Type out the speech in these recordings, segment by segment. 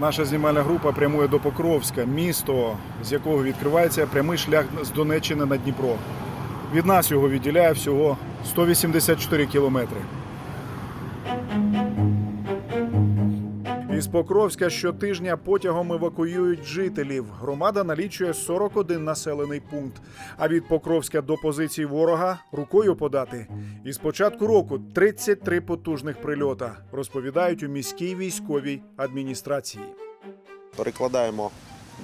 Наша знімальна група прямує до Покровська, місто, з якого відкривається прямий шлях з Донеччини на Дніпро. Від нас його відділяє всього 184 кілометри. Із Покровська щотижня потягом евакуюють жителів. Громада налічує 41 населений пункт. А від Покровська до позицій ворога рукою подати. Із початку року 33 потужних прильота розповідають у міській військовій адміністрації. перекладаємо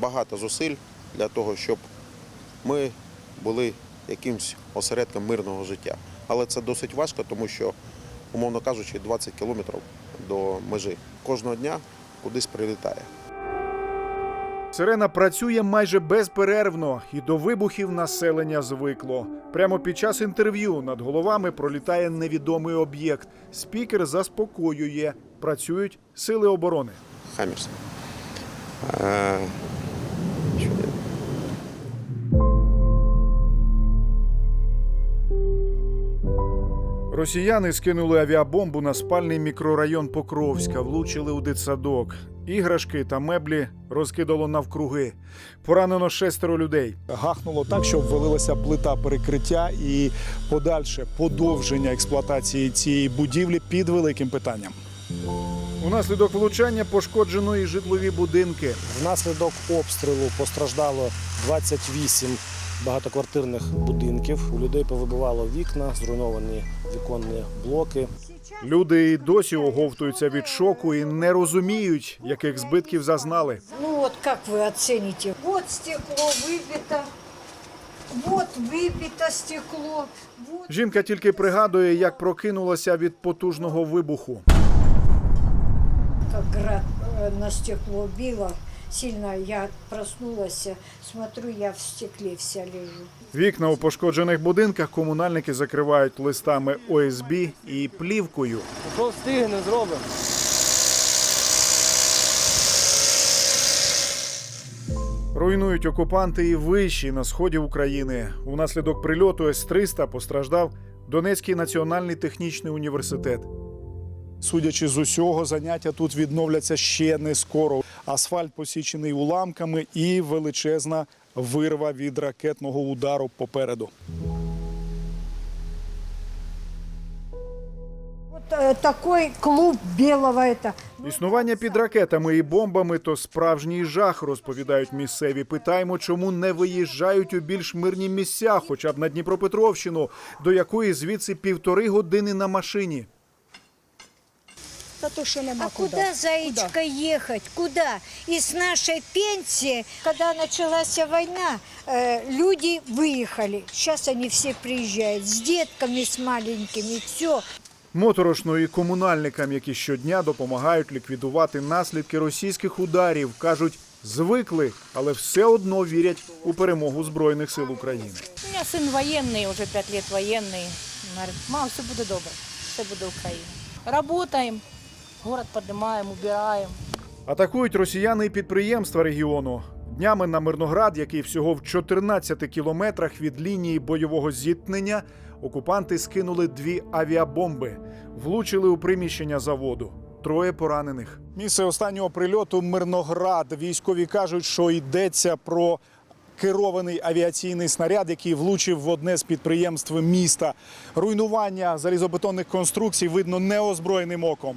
багато зусиль для того, щоб ми були якимсь осередком мирного життя. Але це досить важко, тому що, умовно кажучи, 20 кілометрів до межі кожного дня кудись прилітає. Сирена працює майже безперервно, і до вибухів населення звикло. Прямо під час інтерв'ю над головами пролітає невідомий об'єкт. Спікер заспокоює. Працюють сили оборони. Хаммерс. Росіяни скинули авіабомбу на спальний мікрорайон Покровська, влучили у дитсадок. Іграшки та меблі розкидало навкруги. Поранено шестеро людей. Гахнуло так, що обвалилася плита перекриття і подальше подовження експлуатації цієї будівлі під великим питанням. Унаслідок влучання пошкоджено і житлові будинки. Внаслідок обстрілу постраждало 28 багатоквартирних будинків. У людей повибивало вікна, зруйновані віконні блоки. Люди і досі оговтуються від шоку і не розуміють, яких збитків зазнали. Ну вот как вы оцените? Вот стекло выбито, вот выбито стекло, вот Жінка тільки пригадує, як прокинулася від потужного вибуху. как град э, на стекло било. Сильно я проснулась, смотрю, я в стекле вся лежу. Вікна у пошкоджених будинках комунальники закривають листами ОСБ і плівкою. Що встигне, зробимо. Руйнують окупанти і вищі на сході України. Унаслідок прильоту С-300 постраждав Донецький національний технічний університет. Судячи з усього, заняття тут відновляться ще не скоро. Асфальт посічений уламками і величезна вирва від ракетного удару попереду. Вот э, клуб белого это. Існування під ракетами і бомбами то справжній жах, розповідають місцеві. Питаємо, чому не виїжджають у більш мирні місця, хоча б на Дніпропетровщину, до якої звідси півтори години на машині. Та то, що нема А куди. куда, Заячка, ехать? Куда? И с нашей пенсии, когда началась война, э, люди выехали. Сейчас они все приезжают с детками, с маленькими, все. Моторошно і комунальникам, які щодня допомагають ліквідувати наслідки російських ударів, кажуть, звикли, але все одно вірять у перемогу збройних сил України. У мене син воєнний, вже 5 років воєнний. Говорить, мам, все буде добре, все буде Україна. Работаємо, город піднімаємо, убираємо. Атакують росіяни і підприємства регіону. Днями на Мирноград, який всього в 14 кілометрах від лінії бойового зіткнення, окупанти скинули дві авіабомби, влучили у приміщення заводу. Троє поранених. Місце останнього прильоту Мирноград. Військові кажуть, що йдеться про керований авіаційний снаряд, який влучив в одне з підприємств міста. Руйнування залізобетонних конструкцій видно неозброєним оком.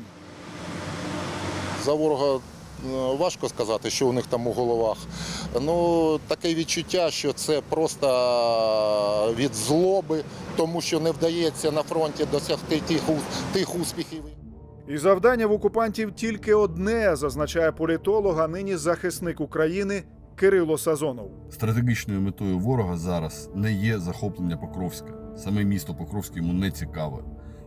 За ворога е, важко сказати, що у них там у головах. Ну, таке відчуття, що це просто від злоби, тому що не вдається на фронті досягти тих, тих успіхів. І завдання в окупантів тільки одне, зазначає політолог, а нині захисник України Кирило Сазонов. Стратегічною метою ворога зараз не є захоплення Покровська. Саме місто Покровське йому не цікаве.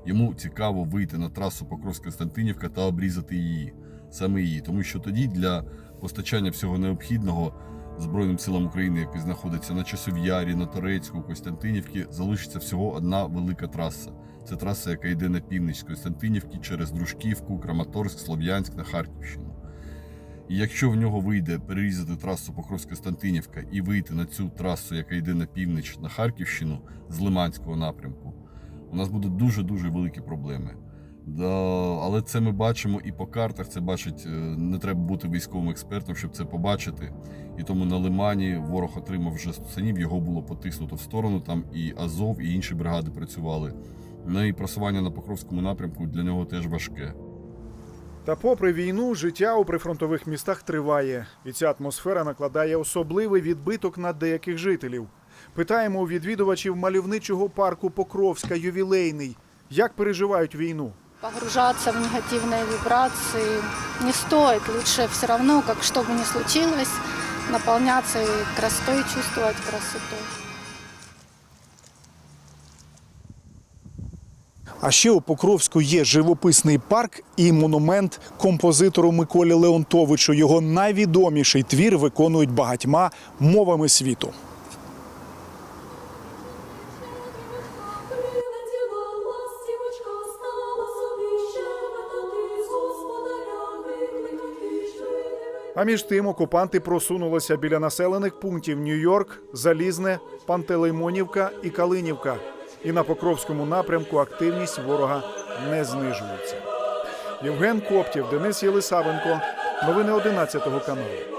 Йому цікаво вийти на трасу Покровська-Константинівка та обрізати її, саме її, тому що тоді для постачання всього необхідного Збройним силам України, які знаходяться на Часов'ярі, на Торецьку, Костянтинівці, залишиться всього одна велика траса. Це траса, яка йде на північ Костянтинівки через Дружківку, Краматорськ, Слов'янськ на Харківщину. І якщо в нього вийде перерізати трасу Покровська-Стантинівка і вийти на цю трасу, яка йде на північ на Харківщину з Лиманського напрямку, у нас будуть дуже дуже великі проблеми. Але це ми бачимо і по картах. Це бачить, е, не треба бути військовим експертом, щоб це побачити. І тому на Лимані ворог отримав вже Сусанів, його було потиснуто в сторону. Там і Азов, і інші бригади працювали. Ну і просування на Покровському напрямку для нього теж важке. Та попри війну, життя у прифронтових містах триває, і ця атмосфера накладає особливий відбиток на деяких жителів. Питаємо у відвідувачів мальовничого парку Покровська ювілейний, як переживають війну. Погружаться в негативные вибрации не стоит. Лучше все равно, как что бы ни случилось, наполняться и красотой, чувствовать красоту. А ще у Покровську є живописний парк і монумент композитору Миколі Леонтовичу. Його найвідоміший твір виконують багатьма мовами світу. А між тим окупанти просунулися біля населених пунктів Нью-Йорк, Залізне, Пантелеймонівка і Калинівка. І на Покровському напрямку активність ворога не знижується. Євген Коптів, Денис Єлисавенко. Новини 11 каналу.